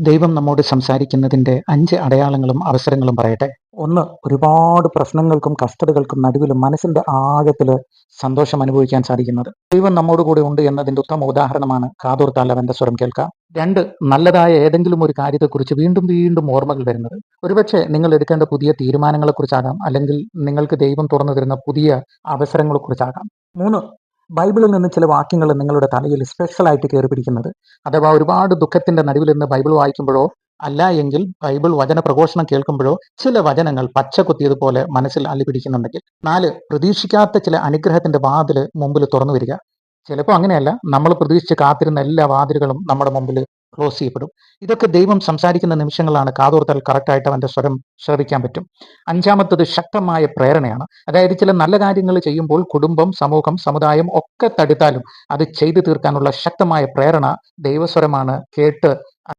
ദൈവം നമ്മോട് സംസാരിക്കുന്നതിന്റെ അഞ്ച് അടയാളങ്ങളും അവസരങ്ങളും പറയട്ടെ. ഒന്ന് ഒരുപാട് പ്രശ്നങ്ങൾക്കും കഷ്ടതകൾക്കും നടുവിലും മനസ്സിന്റെ ആഴത്തിൽ സന്തോഷം അനുഭവിക്കാൻ സാധിക്കുന്നത്. ദൈവം നമ്മോട് കൂടെ ഉണ്ട് എന്നതിന്റെ ഉത്തമ ഉദാഹരണമാണ് കാതോർത്താൽ അവന്റെ സ്വരം കേൾക്കാം. രണ്ട് നല്ലതായ ഏതെങ്കിലും ഒരു കാര്യത്തെക്കുറിച്ച് വീണ്ടും വീണ്ടും ഓർമ്മകൾ വരുന്നത്. ഒരുപക്ഷെ നിങ്ങൾ എടുക്കേണ്ട പുതിയ തീരുമാനങ്ങളെക്കുറിച്ചാകാം അല്ലെങ്കിൽ നിങ്ങൾക്ക് ദൈവം തുറന്നു തരുന്ന പുതിയ അവസരങ്ങളെക്കുറിച്ചാകാം. മൂന്ന് ബൈബിളിൽ നിന്ന് ചില വാക്യങ്ങൾ നിങ്ങളുടെ തലയിൽ സ്പെഷ്യലായിട്ട് കയറി പിടിക്കുന്നത് അഥവാ ഒരുപാട് ദുഃഖത്തിന്റെ നടുവിൽ നിന്ന് ബൈബിൾ വായിക്കുമ്പോഴോ അല്ല എങ്കിൽ ബൈബിൾ വചന പ്രഘോഷണം കേൾക്കുമ്പോഴോ ചില വചനങ്ങൾ പച്ച കുത്തിയതുപോലെ മനസ്സിൽ അല്ലി പിടിക്കുന്നുണ്ടെങ്കിൽ നാല് പ്രതീക്ഷിക്കാത്ത ചില അനുഗ്രഹത്തിന്റെ വാതിൽ മുമ്പിൽ തുറന്നു വരിക. ചിലപ്പോൾ അങ്ങനെയല്ല നമ്മൾ പ്രതീക്ഷിച്ച് കാത്തിരുന്ന എല്ലാ വാതിലുകളും നമ്മുടെ മുമ്പിൽ ക്ലോസ് ചെയ്യപ്പെടും. ഇതൊക്കെ ദൈവം സംസാരിക്കുന്ന നിമിഷങ്ങളാണ്. കാതോർത്താൽ കറക്റ്റായിട്ട് അവന്റെ സ്വരം ശ്രവിക്കാൻ പറ്റും. അഞ്ചാമത്തത് ശക്തമായ പ്രേരണയാണ്. അതായത് ചില നല്ല കാര്യങ്ങൾ ചെയ്യുമ്പോൾ കുടുംബം സമൂഹം സമുദായം ഒക്കെ തടുത്താലും അത് ചെയ്തു തീർക്കാനുള്ള ശക്തമായ പ്രേരണ ദൈവസ്വരമാണ് കേട്ട്